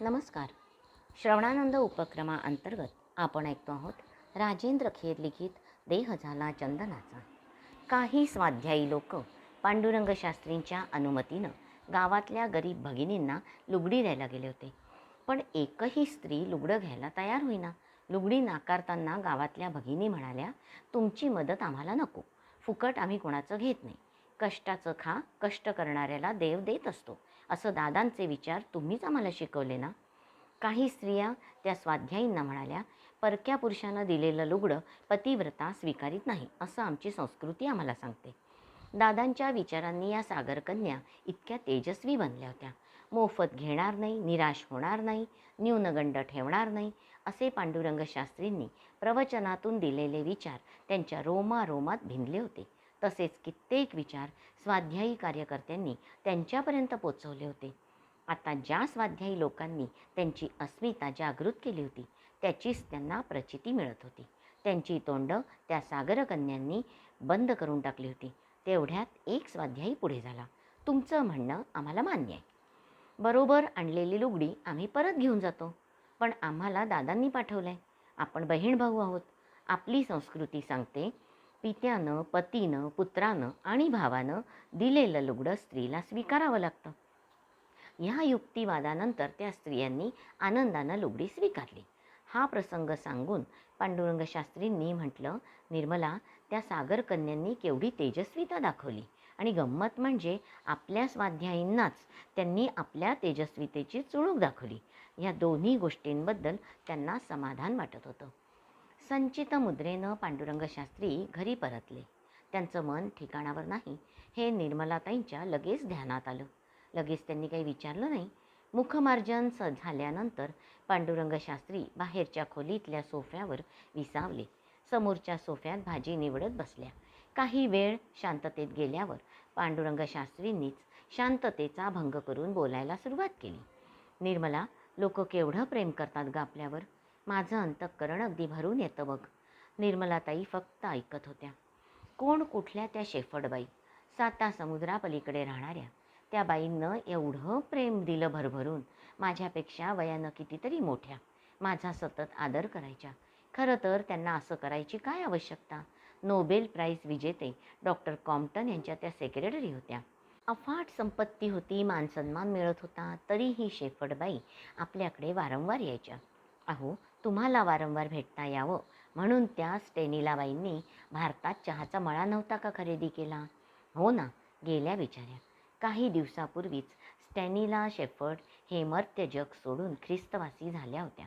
नमस्कार. श्रवणानंद उपक्रमाअंतर्गत आपण ऐकतो आहोत राजेंद्र खेर लिखित देह झाला चंदनाचा. काही स्वाध्यायी लोक पांडुरंग शास्त्रींच्या अनुमतीनं गावातल्या गरीब भगिनींना लुगडी द्यायला गेले होते. पण एकही स्त्री लुगडं घ्यायला तयार होईना. लुगडी नाकारताना गावातल्या भगिनी म्हणाल्या तुमची मदत आम्हाला नको. फुकट आम्ही कोणाचं घेत नाही. कष्टाचं खा कष्ट करणाऱ्याला देव देत असतो. असं दादांचे विचार तुम्हीच आम्हाला शिकवले ना? काही स्त्रिया त्या स्वाध्यायींना म्हणाल्या परक्या पुरुषानं दिलेलं लुगडं पतिव्रता स्वीकारित नाही असं आमची संस्कृती आम्हाला सांगते. दादांच्या विचारांनी या सागरकन्या इतक्या तेजस्वी बनल्या होत्या. मोफत घेणार नाही निराश होणार नाही न्यूनगंड ठेवणार नाही असे पांडुरंग शास्त्रींनी प्रवचनातून दिलेले विचार त्यांच्या रोमारोमात भिनले होते. तसेच कित्येक विचार स्वाध्यायी कार्यकर्त्यांनी त्यांच्यापर्यंत पोचवले होते. आता ज्या स्वाध्यायी लोकांनी त्यांची अस्मिता जागृत केली होती त्याचीच त्यांना प्रचिती मिळत होती. त्यांची तोंडं त्या सागरकन्यांनी बंद करून टाकली होती. तेवढ्यात एक स्वाध्यायी पुढे झाला. तुमचं म्हणणं आम्हाला मान्य आहे. बरोबर आणलेली लुगडी आम्ही परत घेऊन जातो. पण आम्हाला दादांनी पाठवलं आहे आपण बहीण भाऊ आहोत. आपली संस्कृती सांगते पित्यानं पतीनं पुत्रानं आणि भावानं दिलेलं लुगडं स्त्रीला स्वीकारावं लागतं. ह्या युक्तिवादानंतर त्या स्त्रियांनी आनंदानं लुगडी स्वीकारली. हा प्रसंग सांगून पांडुरंगशास्त्रींनी म्हटलं निर्मला त्या सागरकन्यांनी केवढी तेजस्विता दाखवली आणि गंमत म्हणजे आपल्या स्वाध्यायींनाच त्यांनी आपल्या तेजस्वितेची चुणूक दाखवली. या दोन्ही गोष्टींबद्दल त्यांना समाधान वाटत होतं. संचित मुद्रेनं पांडुरंग शास्त्री घरी परतले. त्यांचं मन ठिकाणावर नाही हे निर्मलाताईंच्या लगेच ध्यानात आलं. लगेच त्यांनी काही विचारलं नाही. मुखमार्जन स झाल्यानंतर पांडुरंग शास्त्री बाहेरच्या खोलीतल्या सोफ्यावर विसावले. समोरच्या सोफ्यात भाजी निवडत बसल्या. काही वेळ शांततेत गेल्यावर पांडुरंग शास्त्रींनीच शांततेचा भंग करून बोलायला सुरुवात केली. निर्मला लोक केवढं प्रेम करतात गापल्यावर माझं अंतःकरण अगदी भरून येतं बघ. निर्मलाताई फक्त ऐकत होत्या. कोण कुठल्या त्या शेफडबाई? साता समुद्रापलीकडे राहणाऱ्या. त्या बाईंनं एवढं प्रेम दिलं भरभरून. माझ्यापेक्षा वयानं कितीतरी मोठ्या. माझा सतत आदर करायच्या. खरं तर त्यांना असं करायची काय आवश्यकता? नोबेल प्राईज विजेते डॉक्टर कॉम्प्टन यांच्या त्या सेक्रेटरी होत्या. अफाट संपत्ती होती मानसन्मान मिळत होता तरीही शेफडबाई आपल्याकडे वारंवार यायच्या. अहो तुम्हाला वारंवार भेटता यावं. म्हणून त्या स्टेनिलाबाईंनी भारतात चहाचा मळा नव्हता का खरेदी केला? हो ना गेल्या बिचाऱ्या. काही दिवसापूर्वीच स्टॅनिला शेफर्ड हे मर्त्य जग सोडून ख्रिस्तवासी झाल्या होत्या.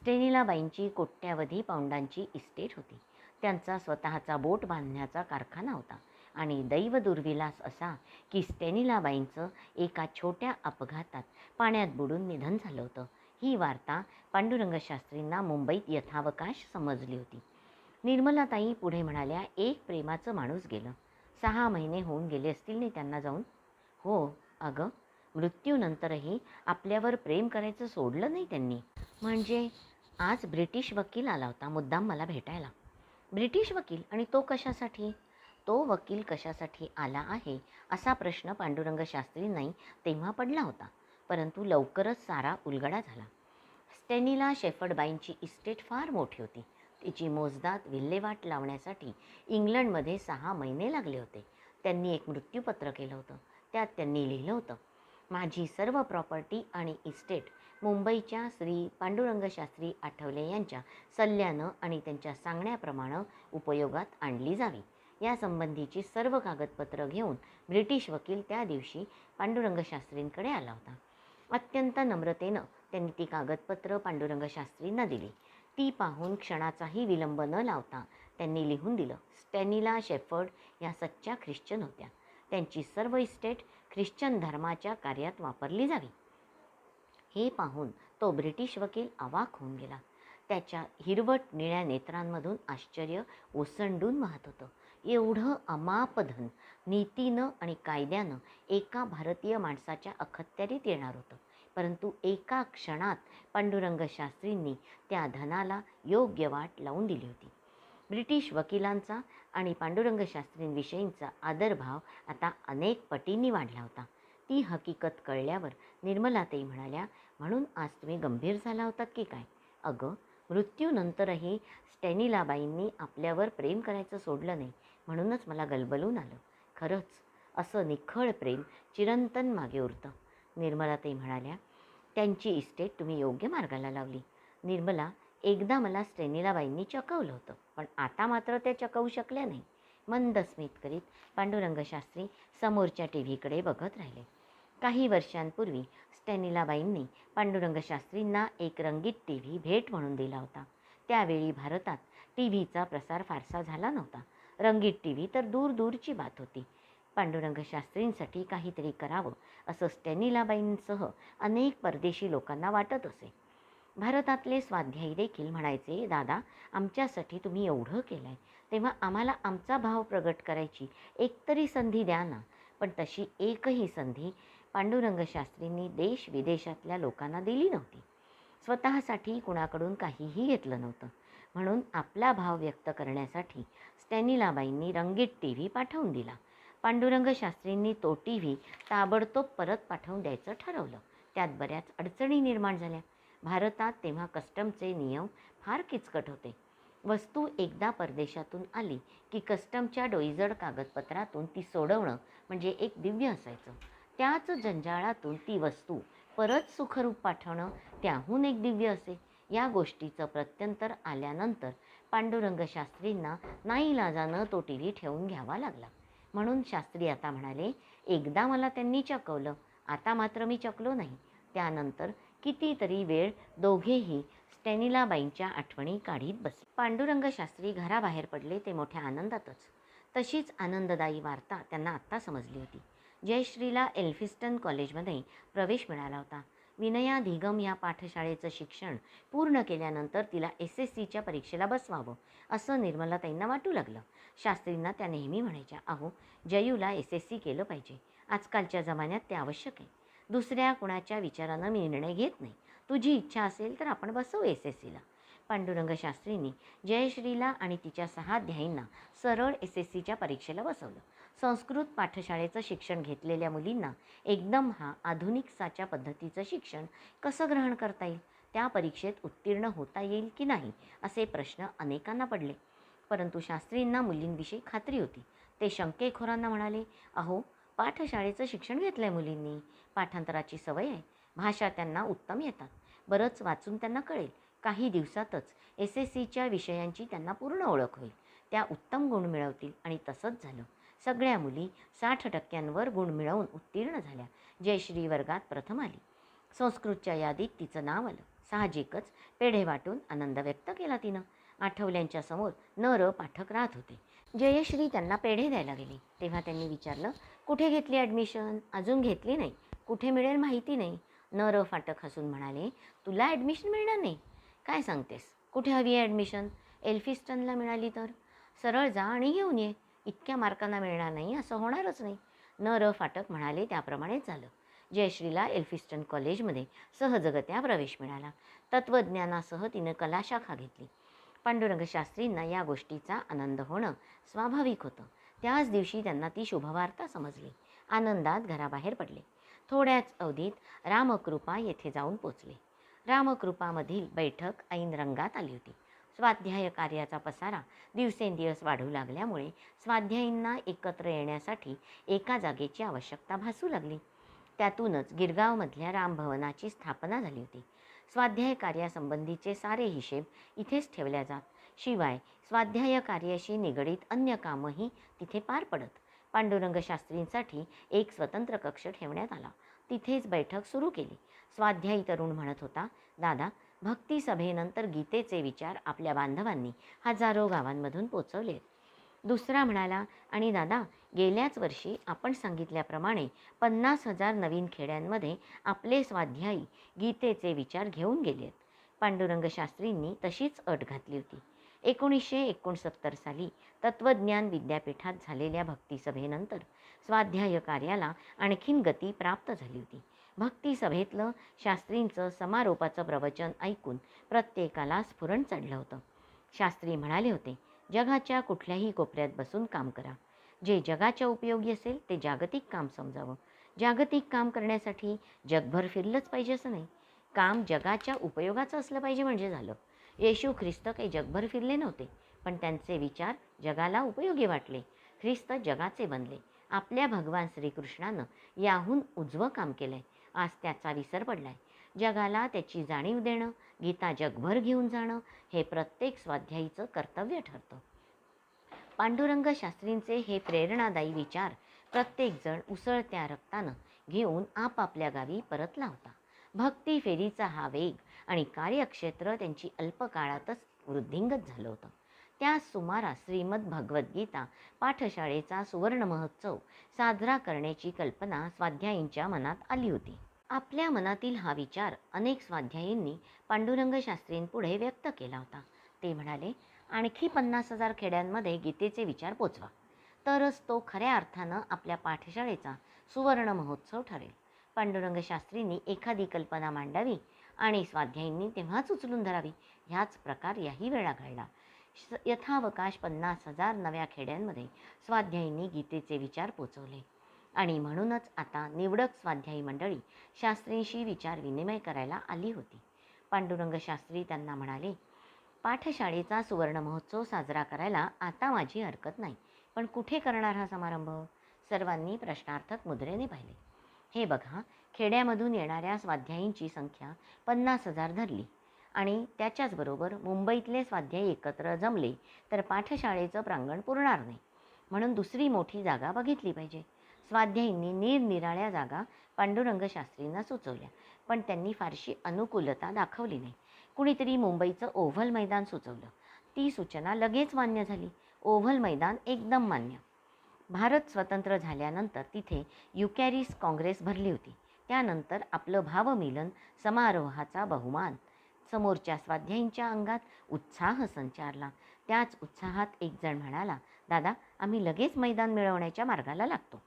स्टेनिलाबाईंची कोट्यावधी पाऊंडांची इस्टेट होती. त्यांचा स्वतःचा बोट बांधण्याचा कारखाना होता. आणि दैव दुर्विलास असा की स्टेनिलाबाईंचं एका छोट्या अपघातात पाण्यात बुडून निधन झालं होतं. ही वार्ता पांडुरंगशास्त्रींना मुंबईत यथावकाश समजली होती. निर्मलाताई पुढे म्हणाल्या एक प्रेमाचं माणूस गेलं. सहा महिने होऊन गेले असतील नाही त्यांना जाऊन? हो अगं. मृत्यूनंतरही आपल्यावर प्रेम करायचं सोडलं नाही त्यांनी. म्हणजे आज ब्रिटिश वकील आला होता मुद्दाम मला भेटायला. ब्रिटिश वकील? आणि तो कशासाठी? तो वकील कशासाठी आला आहे असा प्रश्न पांडुरंग शास्त्रींनाही तेव्हा पडला होता. परंतु लवकरच सारा उलगडा झाला. स्टेनिला शेफर्डबाईंची इस्टेट फार मोठी होती. तिची मोजदात विल्हेवाट लावण्यासाठी इंग्लंडमध्ये सहा महिने लागले होते. त्यांनी एक मृत्यूपत्र केलं होतं. त्यात त्यांनी लिहिलं होतं माझी सर्व प्रॉपर्टी आणि इस्टेट मुंबईच्या श्री पांडुरंगशास्त्री आठवले यांच्या सल्ल्यानं आणि त्यांच्या सांगण्याप्रमाणे उपयोगात आणली जावी. यासंबंधीची सर्व कागदपत्रं घेऊन ब्रिटिश वकील त्या दिवशी पांडुरंगशास्त्रींकडे आला होता. अत्यंत नम्रतेनं त्यांनी ती कागदपत्रं पांडुरंग शास्त्रींना दिली. ती पाहून क्षणाचाही विलंब न लावता त्यांनी लिहून दिलं स्टॅनिला शेफर्ड या सच्च्या ख्रिश्चन होत्या. त्यांची सर्व इस्टेट ख्रिश्चन धर्माच्या कार्यात वापरली जावी. हे पाहून तो ब्रिटिश वकील अवाक होऊन गेला. त्याच्या हिरवट निळ्या नेत्रांमधून आश्चर्य ओसंडून वाहत होतं. एवढं अमाप धन नीतीनं आणि कायद्यानं एका भारतीय माणसाच्या अखत्यारीत येणार होतं. परंतु एका क्षणात पांडुरंग शास्त्रींनी त्या धनाला योग्य वाट लावून दिली होती. ब्रिटिश वकिलांचा आणि पांडुरंग शास्त्रींविषयींचा आदरभाव आता अनेक पटींनी वाढला होता. ती हकीकत कळल्यावर निर्मलाताई म्हणाल्या म्हणून आज तुम्ही गंभीर झाला होतात की काय? अगं मृत्यूनंतरही स्टॅनिलाबाईंनी आपल्यावर प्रेम करायचं सोडलं नाही. म्हणूनच मला गलबलून आलं. खरंच असं निखळ प्रेम चिरंतन मागे उरतं. निर्मलाताई म्हणाल्या त्यांची इस्टेट तुम्ही योग्य मार्गाला लावली. निर्मला एकदा मला स्टेनिलाबाईंनी चकवलं होतं पण आता मात्र त्या चकवू शकल्या नाही. मंद स्मित करीत पांडुरंगशास्त्री समोरच्या टी व्हीकडे बघत राहिले. काही वर्षांपूर्वी स्टॅनिलाबाईंनी पांडुरंगशास्त्रींना एक रंगीत टी व्ही भेट म्हणून दिला होता. त्यावेळी भारतात टी व्हीचा प्रसार फारसा झाला नव्हता. रंगीत टी व्ही तर दूर दूरची बात होती. पांडुरंग शास्त्रींसाठी काहीतरी करावं असं स्टॅनिलाबाईंसह अनेक परदेशी लोकांना वाटत असे. भारतातले स्वाध्यायी देखील म्हणायचे दादा आमच्यासाठी तुम्ही एवढं केलं आहे तेव्हा आम्हाला आमचा भाव प्रगट करायची एकतरी संधी द्या ना. पण तशी एकही संधी पांडुरंग शास्त्रींनी देश विदेशातल्या लोकांना दिली नव्हती. स्वतःसाठी कुणाकडून काहीही घेतलं नव्हतं. म्हणून आपला भाव व्यक्त करण्यासाठी स्टॅनिलाबाईंनी रंगीत टी व्ही पाठवून दिला. पांडुरंग शास्त्रींनी तो टी व्ही ताबडतोब परत पाठवून द्यायचं ठरवलं. त्यात बऱ्याच अडचणी निर्माण झाल्या. भारतात तेव्हा कस्टमचे नियम फार किचकट होते. वस्तू एकदा परदेशातून आली की कस्टमच्या डोईजड कागदपत्रातून ती सोडवणं म्हणजे एक दिव्य असायचं. त्याच जंजाळातून ती वस्तू परत सुखरूप पाठवणं त्याहून एक दिव्य असे. या गोष्टीचं प्रत्यंतर आल्यानंतर पांडुरंग शास्त्रींना नाईलाजानं तो टी व्ही ठेवून घ्यावा लागला. म्हणून शास्त्री आता म्हणाले एकदा मला त्यांनी चकवलं आता मात्र मी चकलो नाही. त्यानंतर कितीतरी वेळ दोघेही स्टॅनिलाबाईंच्या आठवणी काढीत बसले. पांडुरंग शास्त्री घराबाहेर पडले ते मोठ्या आनंदातच. तशीच आनंददायी वार्ता त्यांना आत्ता समजली होती. जयश्रीला एल्फिस्टन कॉलेजमध्ये प्रवेश मिळाला होता. विनया धिगम या पाठशाळेचं शिक्षण पूर्ण केल्यानंतर तिला एस एस सीच्या परीक्षेला बसवावं असं निर्मलाताईंना वाटू लागलं. शास्त्रींना त्या नेहमी म्हणायच्या अहो जयूला एस एस सी केलं पाहिजे. आजकालच्या जमान्यात ते आवश्यक आहे. दुसऱ्या कुणाच्या विचारानं मी निर्णय घेत नाही. तुझी इच्छा असेल तर आपण बसवू एस एस सीला. पांडुरंग शास्त्रींनी जयश्रीला आणि तिच्या सहा ध्यायींना सरळ एस एस सीच्या परीक्षेला बसवलं. संस्कृत पाठशाळेचं शिक्षण घेतलेल्या मुलींना एकदम हा आधुनिक साच्या पद्धतीचं शिक्षण कसं ग्रहण करता येईल? त्या परीक्षेत उत्तीर्ण होता येईल की नाही? असे प्रश्न अनेकांना पडले. परंतु शास्त्रींना मुलींविषयी खात्री होती. ते शंकेखोरांना म्हणाले अहो पाठशाळेचं शिक्षण घेतलं आहे मुलींनी. पाठांतराची सवय आहे. भाषा त्यांना उत्तम येतात. बरंच वाचून त्यांना कळेल. काही दिवसातच एस एस सीच्या विषयांची त्यांना पूर्ण ओळख होईल. त्या उत्तम गुण मिळवतील. आणि तसंच झालं. सगळ्या मुली साठ टक्क्यांवर गुण मिळवून उत्तीर्ण झाल्या. जयश्री वर्गात प्रथम आली. संस्कृतच्या यादीत तिचं नाव आलं. साहजिकच पेढे वाटून आनंद व्यक्त केला तिनं. आठवल्यांच्या समोर न र पाठक राहत होते. जयश्री त्यांना पेढे द्यायला गेली. तेव्हा त्यांनी विचारलं कुठे घेतली ॲडमिशन अजून घेतली नाही. कुठे मिळेल माहिती नाही. न र फाटक हसून म्हणाले तुला ॲडमिशन मिळणार नाही. काय सांगतेस? कुठे हवी आहे ॲडमिशन एल्फिस्टनला मिळाली तर. सरळ जा आणि घेऊन ये. इतक्या मार्कांना मिळणार नाही असं होणारच नाही. न र फाटक म्हणाले त्याप्रमाणेच झालं. जयश्रीला एल्फिस्टन कॉलेजमध्ये सहजगत्या प्रवेश मिळाला. तत्त्वज्ञानासह तिनं कलाशाखा घेतली. पांडुरंगशास्त्रींना या गोष्टीचा आनंद होणं स्वाभाविक होतं. त्याच दिवशी त्यांना ती शुभवार्ता समजली. आनंदात घराबाहेर पडले. थोड्याच अवधीत रामकृपा येथे जाऊन पोचले. रामकृपामधील बैठक ऐन रंगात आली होती. स्वाध्याय कार्याचा पसारा दिवसेंदिवस वाढू लागल्यामुळे स्वाध्यायींना एकत्र येण्यासाठी एका जागेची आवश्यकता भासू लागली. त्यातूनच गिरगावमधल्या रामभवनाची स्थापना झाली होती. स्वाध्याय कार्यासंबंधीचे सारे हिशेब इथेच ठेवल्या जात. शिवाय स्वाध्याय कार्याशी निगडीत अन्य कामंही तिथे पार पडत. पांडुरंग शास्त्रींसाठी एक स्वतंत्र कक्ष ठेवण्यात आला. तिथेच बैठक सुरू केली. स्वाध्यायी तरुण म्हणत होता दादा भक्ती सभेनंतर गीतेचे विचार आपल्या बांधवांनी हजारो गावांमधून पोचवले. दुसरा म्हणाला आणि दादा गेल्याच वर्षी आपण सांगितल्याप्रमाणे पन्नास हजार नवीन खेड्यांमध्ये आपले स्वाध्यायी गीतेचे विचार घेऊन गेलेत. पांडुरंग शास्त्रींनी तशीच अट घातली होती. एकोणीसशे एकोणसत्तर साली तत्त्वज्ञान विद्यापीठात झालेल्या भक्तिसभेनंतर स्वाध्याय कार्याला आणखीन गती प्राप्त झाली होती. भक्ती सभेतलं शास्त्रींचं समारोपाचं प्रवचन ऐकून प्रत्येकाला स्फुरण चढलं होतं. शास्त्री म्हणाले होते जगाच्या कुठल्याही कोपऱ्यात बसून काम करा. जे जगाच्या उपयोगी असेल ते जागतिक काम समजावं. जागतिक काम करण्यासाठी जगभर फिरलंच पाहिजे असं नाही. काम जगाच्या उपयोगाचं असलं पाहिजे म्हणजे झालं. येशू ख्रिस्त काही जगभर फिरले नव्हते पण त्यांचे विचार जगाला उपयोगी वाटले. ख्रिस्त जगाचे बनले. आपल्या भगवान श्रीकृष्णानं याहून उजवं काम केलंय. आज त्याचा विसर पडलाय. जगाला त्याची जाणीव देणं गीता जगभर घेऊन जाणं हे प्रत्येक स्वाध्यायीचं कर्तव्य ठरतं. पांडुरंग शास्त्रींचे हे प्रेरणादायी विचार प्रत्येकजण उसळत्या रक्तानं घेऊन आपापल्या गावी परतला होता भक्ती फेरीचा हा वेग आणि कार्यक्षेत्र त्यांची अल्पकाळातच वृद्धिंगत झालं होतं. त्या सुमारास श्रीमद भगवद्गीता पाठशाळेचा सुवर्ण महोत्सव साजरा करण्याची कल्पना स्वाध्यायींच्या मनात आली होती. आपल्या मनातील हा विचार अनेक स्वाध्यायींनी पांडुरंग शास्त्रींपुढे व्यक्त केला होता. ते म्हणाले आणखी पन्नास हजार खेड्यांमध्ये गीतेचे विचार पोचवा. तरच तो खऱ्या अर्थानं आपल्या पाठशाळेचा सुवर्ण महोत्सव ठरेल. पांडुरंग शास्त्रींनी एखादी कल्पना मांडावी आणि स्वाध्यायींनी तेव्हाच उचलून धरावी. ह्याच प्रकार याही वेळा घडला. यथावकाश पन्नास हजार नव्या खेड्यांमध्ये स्वाध्यायींनी गीतेचे विचार पोचवले. आणि म्हणूनच आता निवडक स्वाध्यायी मंडळी शास्त्रींशी विचार विनिमय करायला आली होती. पांडुरंग शास्त्री त्यांना म्हणाले पाठशाळेचा सुवर्ण महोत्सव साजरा करायला आता माझी हरकत नाही पण कुठे करणार हा समारंभ? सर्वांनी प्रश्नार्थक मुद्रेने पाहिले. हे बघा खेड्यामधून येणाऱ्या स्वाध्यायींची संख्या पन्नास हजार धरली. आणि त्याच्याचबरोबर मुंबईतले स्वाध्याय एकत्र जमले तर पाठशाळेचं प्रांगण पुरणार नाही. म्हणून दुसरी मोठी जागा बघितली पाहिजे. स्वाध्यायींनी निरनिराळ्या जागा पांडुरंग शास्त्रींना सुचवल्या पण त्यांनी फारशी अनुकूलता दाखवली नाही. कुणीतरी मुंबईचं ओव्हल मैदान सुचवलं. ती सूचना लगेच मान्य झाली. ओव्हल मैदान एकदम मान्य. भारत स्वतंत्र झाल्यानंतर तिथे युकॅरिस काँग्रेस भरली होती. त्यानंतर आपलं भावमिलन समारोहाचा बहुमान समोरच्या स्वाध्यायींच्या अंगात उत्साह संचारला. त्याच उत्साहात एकजण म्हणाला दादा आम्ही लगेच मैदान मिळवण्याच्या मार्गाला लागतो.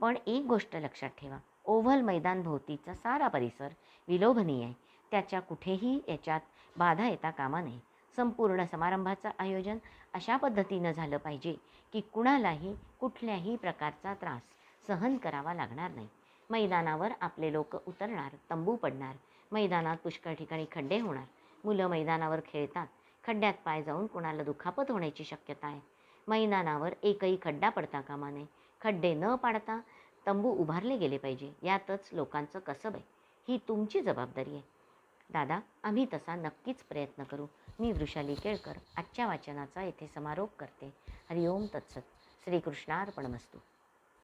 पण एक गोष्ट लक्षात ठेवा ओव्हल मैदान भोवतीचा सारा परिसर विलोभनीय आहे. त्याच्या कुठेही याच्यात बाधा येता कामा नये. संपूर्ण समारंभाचं आयोजन अशा पद्धतीनं झालं पाहिजे की कुणालाही कुठल्याही प्रकारचा त्रास सहन करावा लागणार नाही. मैदानावर आपले लोक उतरणार तंबू पडणार मैदानात पुष्कळ ठिकाणी खड्डे होणार. मुलं मैदानावर खेळतात. खड्ड्यात पाय जाऊन कोणाला दुखापत होण्याची शक्यता आहे. मैदानावर एकही खड्डा पडता कामा नये. खड्डे न पाडता तंबू उभारले गेले पाहिजे. यातच लोकांचं कसब आहे. ही तुमची जबाबदारी आहे. दादा आम्ही तसा नक्कीच प्रयत्न करू. मी वृषाली केळकर आजच्या वाचनाचा येथे समारोप करते. हरिओम तत्सत. श्रीकृष्णार्पणमस्तू.